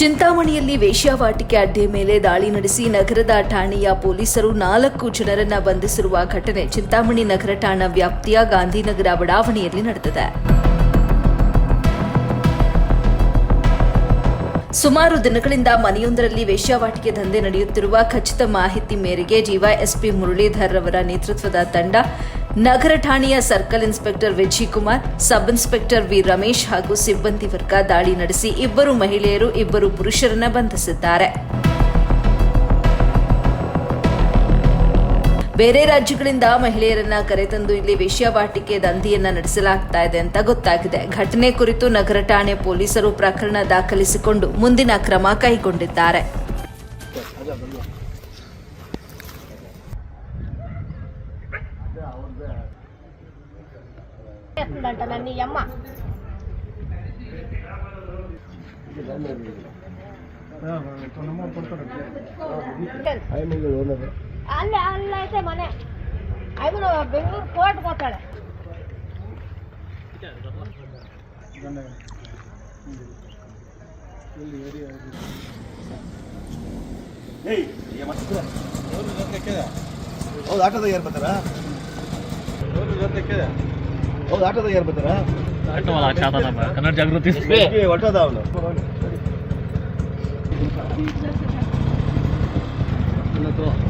ಚಿಂತಾಮಣಿಯಲ್ಲಿ ವೇಶ್ಯಾವಾಟಿಕೆ ಅಡ್ಡೆ ಮೇಲೆ ದಾಳಿ ನಡೆಸಿ ನಗರದ ಠಾಣೆಯ ಪೊಲೀಸರು ನಾಲ್ಕು ಜನರನ್ನ ಬಂಧಿಸಿರುವ ಘಟನೆ ಚಿಂತಾಮಣಿ ನಗರ ಠಾಣಾ ವ್ಯಾಪ್ತಿಯ ಗಾಂಧಿನಗರ ಬಡಾವಣೆಯಲ್ಲಿ ನಡೆದಿದೆ. ಸುಮಾರು ದಿನಗಳಿಂದ ಮನೆಯೊಂದರಲ್ಲಿ ವೇಶ್ಯಾವಾಟಿಕೆ ದಂಧೆ ನಡೆಯುತ್ತಿರುವ ಖಚಿತ ಮಾಹಿತಿ ಮೇರೆಗೆ ಡಿವೈಎಸ್ಪಿ ಮುರಳೀಧರ್ ಅವರ ನೇತೃತ್ವದ ತಂಡ, ನಗರ ಠಾಣೆಯ circle inspector Vijay Kumar sub inspector V Ramesh ಹಾಗೂ ಸಿಬ್ಬಂದಿ ವರ್ಗ ದಾಳಿ ನಡೆಸಿ ಇಬ್ಬರು ಮಹಿಳೆಯರು ಇಬ್ಬರು ಪುರುಷರನ್ನ ಬಂಧಿಸಿದ್ದಾರೆ. ಬೇರೆ ರಾಜ್ಯಗಳಿಂದ ಮಹಿಳೆಯರನ್ನ ಕರೆತಂದು ಇಲ್ಲಿ ವೇಶ್ಯಾವಾಟಿಕೆ ದಂಧೆಯನ್ನ ನಡೆಸಲಾಗ್ತಾ ಇದೆ ಅಂತ ಗೊತ್ತಾಗಿದೆ ಘಟನೆ ಕುರಿತು ನಗರ ಠಾಣೆ ಪೊಲೀಸರು ಪ್ರಕರಣ ದಾಖಲಿಸಿಕೊಂಡು ಮುಂದಿನ ಕ್ರಮ ಕೈಗೊಂಡಿದ್ದಾರೆ ಅಲ್ಲೇ ಅಲ್ಲ ಐತೆ ಮನೆ. ಐದು ಬೆಂಗಳೂರು ಕೋರ್ಟ್ ಹೋಗ್ತಾಳೆ ಹೌದು ಆಟೋದಾಗ ಯಾರು ಬರ್ತಾರಾ? ಹೌದು ಆಟೋದಾಗ ಯಾರು ಬರ್ತಾರಾ? ಕನ್ನಡ ಜಾಗೃತಿ ಹೊಟ್ಟದ ಅವನು? Gracias.